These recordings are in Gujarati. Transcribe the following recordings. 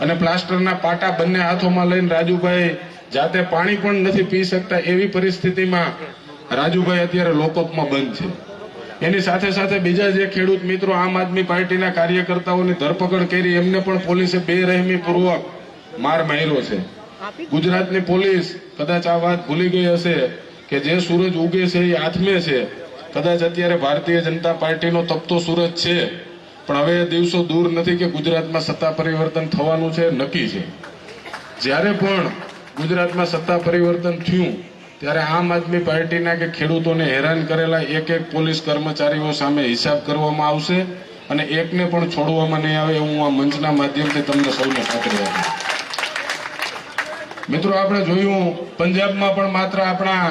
અને પ્લાસ્ટરના પાટા બંને હાથોમાં લઈને રાજુભાઈ જાતે પાણી પણ નથી પી શકતા એવી પરિસ્થિતિમાં રાજુભાઈ અત્યારે લોકઅપમાં બંધ છે. એની સાથે સાથે બીજા જે ખેડૂત મિત્રો આમ આદમી પાર્ટીના કાર્યકર્તાઓની ધરપકડ કરી, એમને પણ પોલીસે બેરહેમી પૂર્વક માર માર્યો છે. ગુજરાતની પોલીસ કદાચ આ વાત ભૂલી ગઈ હશે કે જે સૂરજ ઉગે છે એ આથમે છે. કદાચ અત્યારે ભારતીય જનતા પાર્ટીનો તપતો સૂરજ છે. પણ હવે એ દિવસો દૂર નથી કે ગુજરાતમાં સત્તા પરિવર્તન થવાનું છે, નક્કી છે. જ્યારે પણ ગુજરાતમાં સત્તા પરિવર્તન થયું, ત્યારે આમ આદમી પાર્ટીના કે ખેડૂતોને હેરાન કરેલા એક એક પોલીસ કર્મચારીઓ સામે હિસાબ કરવામાં આવશે અને એકને પણ છોડવામાં નહીં આવે હું આ મંચના માધ્યમથી તમને સૌને ખાતરી આપું મિત્રો, આપણે જોયું, પંજાબમાં પણ માત્ર આપણા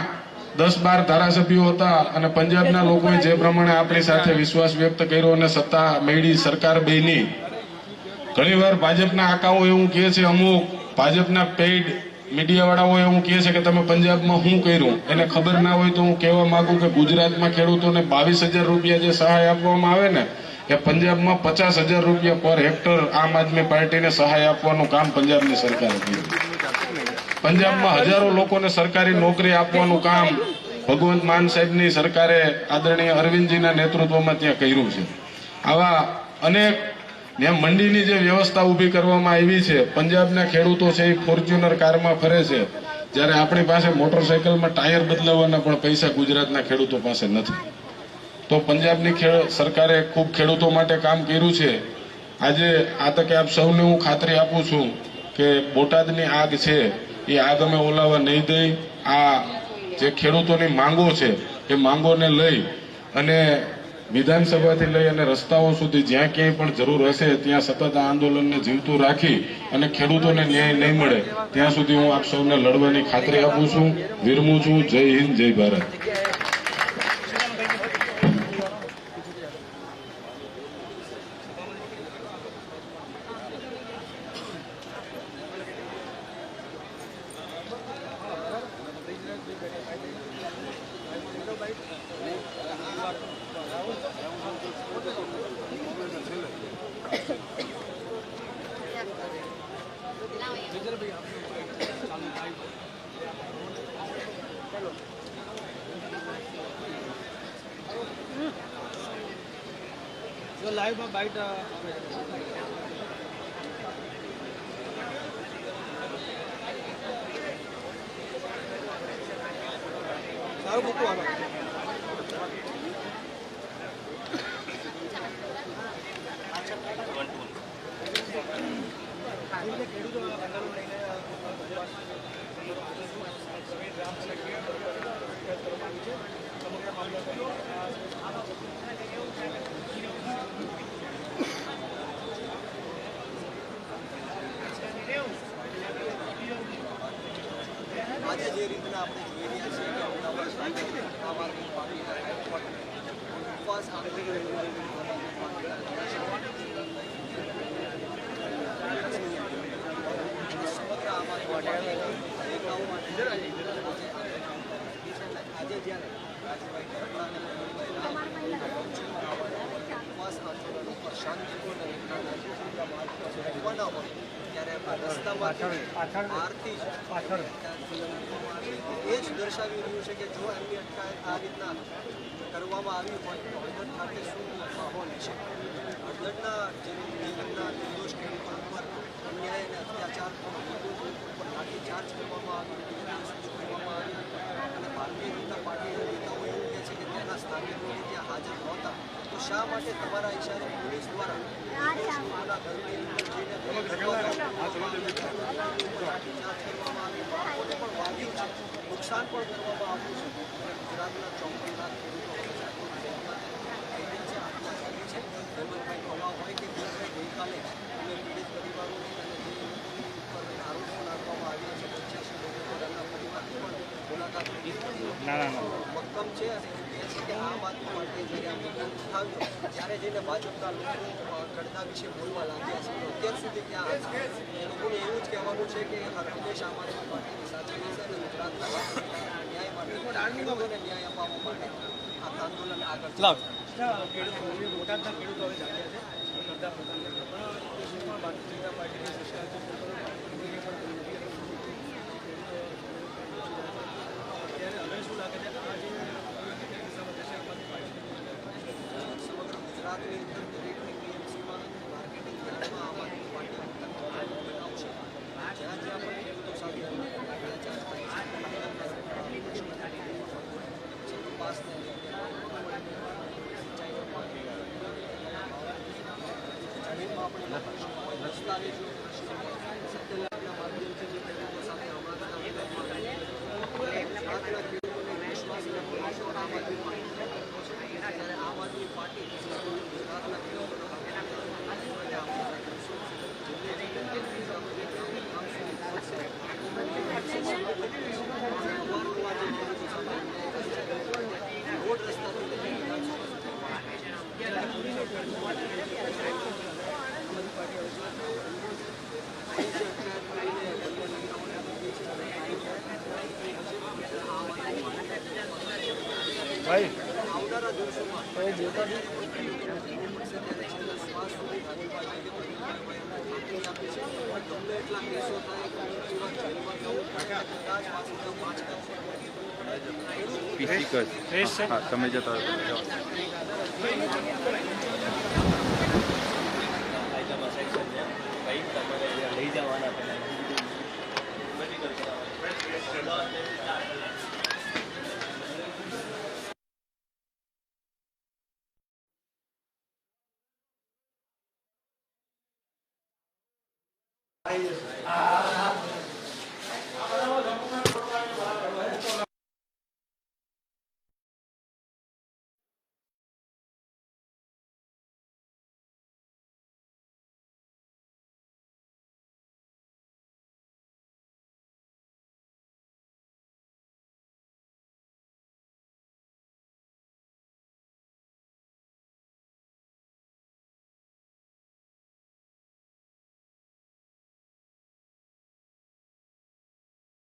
દસ બાર ધારાસભ્યો હતા અને પંજાબના લોકોએ જે પ્રમાણે આપણી સાથે વિશ્વાસ વ્યક્ત કર્યો અને સત્તા મેળવી સરકાર બની. ઘણીવાર ભાજપના આકાઓ એવું કહે છે અમુક ભાજપના પેઇડ મીડિયાવાળાઓ એવું કહે છે કે તમે પંજાબમાં શું કર્યું? એને ખબર ના હોય તો હું કહેવા માંગુ કે ગુજરાતમાં ખેડૂતોને બાવીસ હજાર રૂપિયા જે સહાય આપવામાં આવે ને એ પંજાબમાં પચાસ હજાર રૂપિયા પર હેક્ટર આમ આદમી પાર્ટીને સહાય આપવાનું કામ પંજાબની સરકારે કર્યું. પંજાબમાં હજારો લોકોને સરકારી નોકરી આપવાનું કામ ભગવંત માન સાહેબની સરકારે આદરણીય અરવિંદજીના નેતૃત્વમાં ત્યાં કર્યું છે. આવા અનેક ને મંડીની જે વ્યવસ્થા ઊભી કરવામાં આવી છે પંજાબના ખેડૂતો છે એ ફોર્ચ્યુનર કારમાં ફરે છે. જ્યારે આપણી પાસે મોટરસાયકલમાં ટાયર બદલાવવાના પણ પૈસા ગુજરાતના ખેડૂતો પાસે નથી. તો પંજાબની સરકારે ખૂબ ખેડૂતો માટે કામ કર્યું છે. આજે આ તકે આપ સૌને હું ખાતરી આપું છું કે બોટાદની આગ છે. એ આ તમે ઓલાવા નહીં દઈ આ જે ખેડૂતોની માંગો છે, એ માંગોને લઈ અને વિધાનસભાથી લઈ અને રસ્તાઓ સુધી જ્યાં ક્યાંય પણ જરૂર હશે, ત્યાં સતત આ આંદોલનને જીવતું રાખી અને ખેડૂતોને ન્યાય નહીં મળે, ત્યાં સુધી હું આપ સૌને લડવાની ખાતરી આપું છું. વિરમું છું. જય હિન્દ, જય ભારત. જો લાઈવમાં બાઇટ. સારું મૂકું આમાં આજે જે રીતના આપણે જોઈ રહ્યા છીએ કે અમદાવાદ ખાતે આમ આદમી પાર્ટીના હેડક્વાર્ટર ઉપવાસ સમગ્ર આમ આદમી પાર્ટીના નેતાઓ માટે આજે જ્યારે રાજુભાઈ કરપડાને ઉપવાસ આંદોલન ઉપર શાંતિપૂર્ણ રીતના નાગરિકોના માર્ગ પર ઊભવાના હોય ત્યારે આપણા રસ્તામાં આરતી જ પાછળ એ જ દર્શાવી રહ્યું છે. કે જો એમની અટકાયત આ રીતના કરવામાં આવી હોય તો હળવદ ખાતે શું માહોલ છે હળવદના જે નિગમના નિર્દોષ ખેડૂતો ઉપર અન્યાય અને અત્યાચાર ઉપર લાઠીચાર્જ કરવામાં આવ્યો કરવામાં આવ્યો અને ભારતીય જનતા પાર્ટીના નેતાઓ એવું કહે છે કે તેના સ્થાનિકોને ત્યાં હાજર નહોતા તો શા માટે તમારા ઈશારે પોલીસ દ્વારા નુકસાન પણ કરવામાં આવ્યું છે. ગુજરાતના ચોપન છે હેમંતભાઈ હોય કે ગઈકાલે અમે પીડિત પરિવારોને અને જે આરોપો નાખવામાં આવ્યા છે. ના છે કે આ વાતો માટે જ્યારે આ મતદાન જઈને ભાજપના લોકો કરતા વિશે બોલવા લાગ્યા છે. અત્યાર સુધી ત્યાં લોકોને એવું જ કહેવાનું છે કે હકીકેશ આમ આદમી પાર્ટીની સાચી છે અને ગુજરાતના ન્યાય ન્યાય અપાવવા આ આંદોલન ખેડૂતો હવે જાગ્યા છે. આપણે લખીશું લખતા રહીશું સત્ય ભાઈ ભાઈ જોતા પીસી કર હા તમે જતા લઈ જવાના Minus